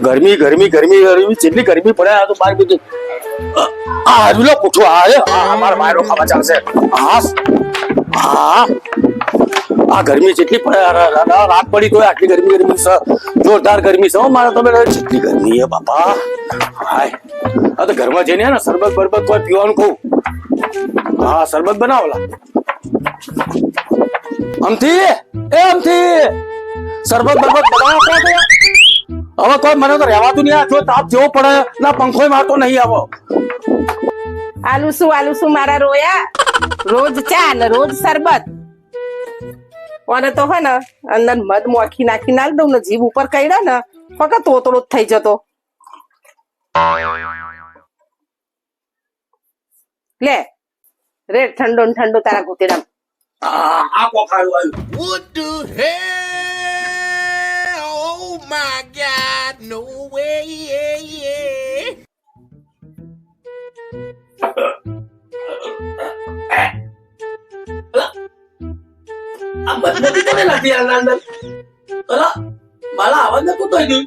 ગરમી ગરમી ગરમી ગરમી જેટલી ગરમી પડે આ તો બાર બધું આ હજુલો પૂછો આ રે આ મારા મારો ખાવા ચાલશે હા હા આ ગરમી જેટલી પડે આ રા- રા- રાત પડી તોય આટલી ગરમી ગરમી છે જોરદાર ગરમી છે હો મારા તો બેટા જેટલી ગરમી હે બાપા હાય આ તો ઘરમાં જઈને હે ને શરબત બરબત કોઈ પીવાનું કહું હા શરબત બનાવલા અમથી એ અમથી શરબત બરબત બનાવો કહો તો યાર. હવે કોઈ મને તો રહેવાતું નહીં. જો તાપ જેવો પડે ના પંખો મારતો નહીં આવો. આલુ શું આલુ શું મારા રોયા. રોજ ચા ને રોજ શરબત. અને તો હે ને અંદર મધ મોખી નાખી નાખ દઉં ને જીભ ઉપર કઈડા ને ફક્ત તોતળો જ થઈ જતો. લે રે ઠંડો ને ઠંડો તારા ઘૂંટેડા આ આ કોખાયું આવ્યું. What the hell? Oh my God! No way! Yeah, yeah. આ મતલબી કોને લાગી આના અંદર અલા મારા અવાજ નતું થઈ ગયું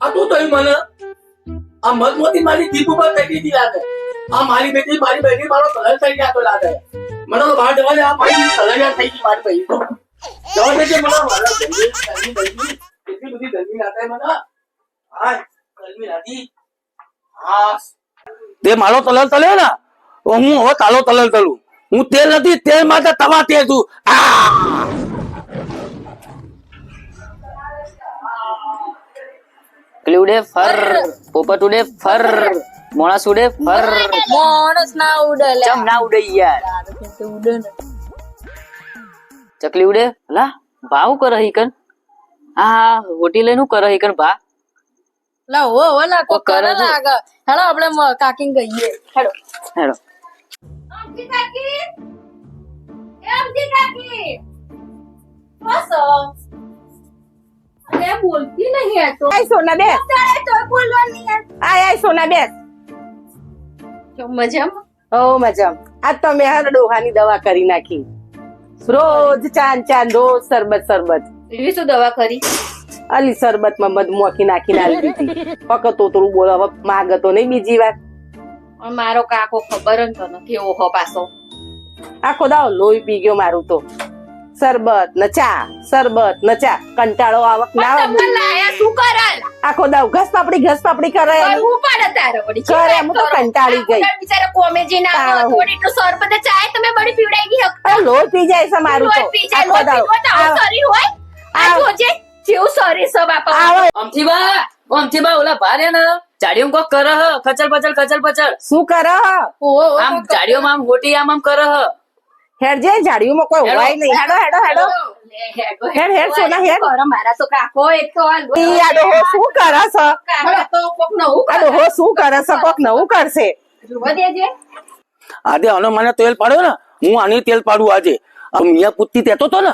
આ તું થઈ મને આ મત મોતી મારી જીભ ઉપર થઈ દીધી લાગે આ મારી બેટી મારી બેટી મારો કલર થઈ ગયા તો લાગે મને તો બહાર જવા દે આ મારી કલર થઈ ગઈ મારી બેટી તો જવા દેજે મને મારા ગરમી ગરમી ગરમી એટલી બધી ગરમી લાગે મને હા ગરમી લાગી હા તે મારો તલલ તલે ને? હું હવે તાલો તલલ તલું. હું તેલ નથી તેલ માટે તવા તેલ છું. ક્લુડે ઉડે ફર પોપટ ઉડે ફર મોણસ ઉડે ફર. મોણસ ના ઉડે ચમ ના ઉડે યાર. ચકલી ઉડે? લા ભાવ કરે હિકન હા હોટી લઈને કરે હિકન ભા. લા ઓ, કોક કરે કરે લાગે હેલો આપણે મ- ગઈએ હેલો હેડો. અમજી કાકી. એ અમજી કાકી. બસ. અરે બોલતી નહીં આ તો. આય સોના બેસ તારે તો બોલવાની આય આય સોના બેસ કેમ મજામાં? ઓ મજામ. આજ તો મેં હર ડોહાની દવા કરી નાખી. રોજ ચાન ચાન રોજ શરબત સરબત એવી શું દવા કરી? અલી શરબતમાં મધ મોખી નાખીને આલી દીધી. ફક્ત તોતરું બોલ હવે માગતો નહીં બીજી વાત મારો કાકો ખબર જ નથી કેવો હો પાછો. આખો દાવ લોહી પી ગયો મારું તો. શરબત નચા ચા શરબત ન કંટાળો આવક ના આવે. શું કરાલ આખો દાવ ઘસ પાપડી ઘસ પાપડી કરે તારે કરે, હું તો કંટાળી ગઈ. બિચારા કોમેજી ના થોડી તો સરબત ચાય તમે બડી પીવડાઈ ગઈ હક લોહી પી જાય છે મારું તો. આખો દાવ શરીર હોય. આ આવ. જોજે જેવું સોરી સબ આપા આવે. અમથી બા અમથી બા ઓલા ભારે ને. જાડીઓ કોક કર હ. ખચલ પચલ ખચલ પચલ. શું કર હ? આમ જાડીઓમાં આમ હોટી આમ આમ કર હ. હેર જે ઝાડીઓમાં કોઈ હેડો. હોય નહીં. હેડો હેડો હેડો. હેર હેડ, સોના, હેર મારા તો કાકો એક તો આ ઈ આડો હો શું કરે છે કાકા તો કોક નવું આડો હો શું કરે છે કોક નવું કરશે. જોવા દેજે. આદે આનો મને તેલ પાડ્યો ને. હું આની તેલ પાડું આજે. મિયા પુત્તી તેતો તો ને.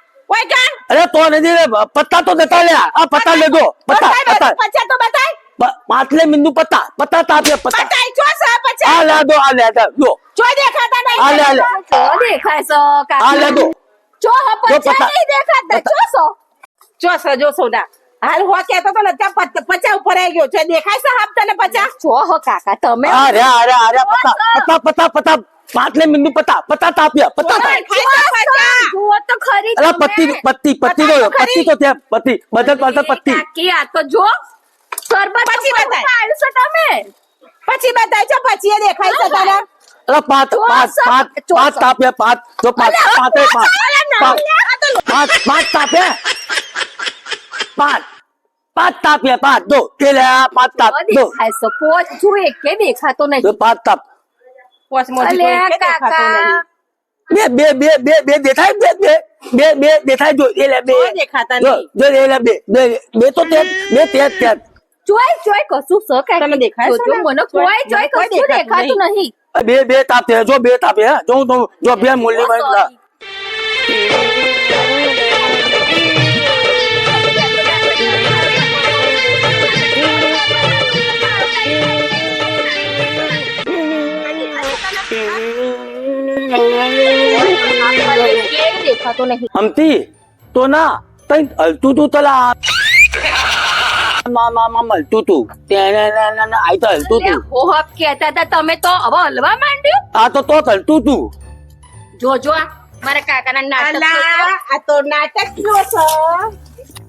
હાપ તને ઓય ગાન અરે તો નથી રે પત્તા તો દેતા લે આ પત્તા લેજો પત્તા પત્તા પછા તો બતાય પ- પાટલે બિંદુ પત્તા પત્તા તાપે પત્તા બતાય ચોસા પછા આ લે દો આ લે દો જો જો દેખાતા નહીં આ લે આ લે જો દેખાય છે આ કાકા લે દો જો જો પચા પતા. નહીં દેખાતા જો સો ચોસા જો સોના હાલ હો કેતો તો ને ત્યાં પચ- પચા ઉપર આવી ગયો છે દેખાય છે હાપ તને પચા જો હો કાકા તમે અરે અરે અરે પત્તા પત્તા પત્તા પત્તા પાટલે બિંદુ પત્તા પત્તા તાપ્યા પત્તા તાપ દેખાય છે પચા જુઓ તો ખરી અરે તમે. પત્તી પત્તી પત્તી તો પત્તી તો ત્યાં પત્તી બધા બધા પત્તી કાકી આ તો જો સરબત પછી તો બતાય. પાડ્યું છે તમે પછી બતાય છે પછી એ દેખાય છે તને અરે પાંચ પાંચ પાંચ પાંચ તાપ્યા પાંચ જો પાંચ પાંચ પાંચ પાંચ પાંચ પાંચ તાપ્યા પાંચ પાંચ તાપ્યા પાંચ દો પેલે આ પાંચ તાપ જો દો દેખાય છે પોચ જો એકે દેખાતો નહીં જો પાંચ તાપ પોચમાંથી અલે કોઈ કે દેખાતો કાકા નહીં. બે બે બે બે બે દેખાય બે બે બે બે દેખાય જો એ લે બે કોઈ દેખાતા જો નહીં જો એ લે બે બે બે તો તે બે તે તે ચોય ચોય કશું સ કાકી. તને દેખાય છે જોજો, ને? મને ચોય- કોઈ ચોય કોઈ કશું દેખાતું દેખાતું નહીં બે બે તાપે જો બે તાપે હે જો હું તો જો બે મૂલ્ય માં ક્યાંય દેખાતો નહીં અમતી તો ના તઈ હલતું તું તલા માં માં માં મળતું તું આઈ તો હલતું તું હોહપ કહેતા હતા તમે તો હવે હલવા માંડ્યું આ તો તો હલતું તું જોજો મારા કાકાના નાટક આ તો નાટક નો છો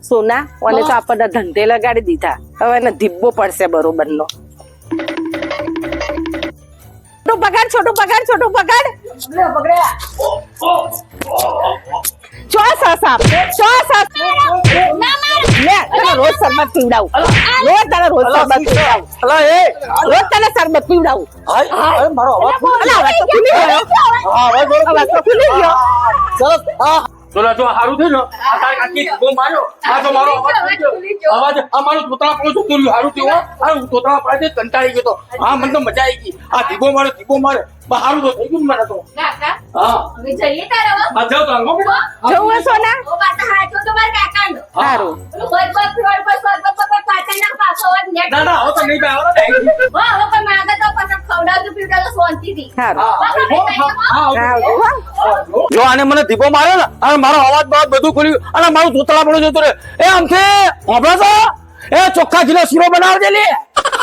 સોના અને તો આપણને ધંધે લગાડી દીધા હવે એને ધીબ્બો પડશે બરોબર નો છોટું પકડ છોટું પકડ છોટું પકડ ચો સાપ ચો સાપ લે તને રોજ શરબત પીવડાવું રોજ તને રોજ શરબત પીવડાવું અલા એ રોજ તને શરબત પીવડાવું અરે મારો અવાજ અલા, અવાજ તો ખુલી ગયો. હા. અવાજ તો ખુલી ગયો સરસ હા. ચોલા જો હારું થયું ને આ તારી કાકી બહુ માર્યો આ તો મારો અવાજ આ મારું તોતરા પડો છું તું હારું થયું હો. આ હું તોતરા પડે છે કંટાળી ગયો તો હા મને તો મજા આવી ગઈ આ ધીબો મારે ધીબો મારે પણ હારું તો થઈ ગયું ને મને તો કાકા હા હવે જઈએ તારા. ના ના જો. આને મને ધીપો માર્યો ને અને મારો અવાજ બવાજ બધું ખુલ્યું અને મારું તોતરા પડો જતું રહે એ આમથી હોભળો છો એ ચોખ્ખા ઘીનો શીરો બનાવજે લે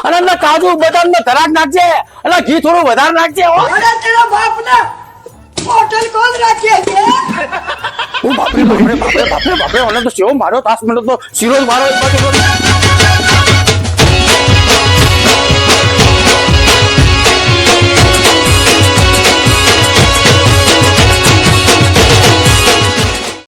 અને અંદર કાજુ બદામ ને ધરાક નાખજે અને ઘી થોડું વધારે નાખજે હો હું બાપરે બાપરે બાપરે બાપરે બાપરે મને તો સેવો મારો તાસ મને તો શીરો જ મારો એક બાજુ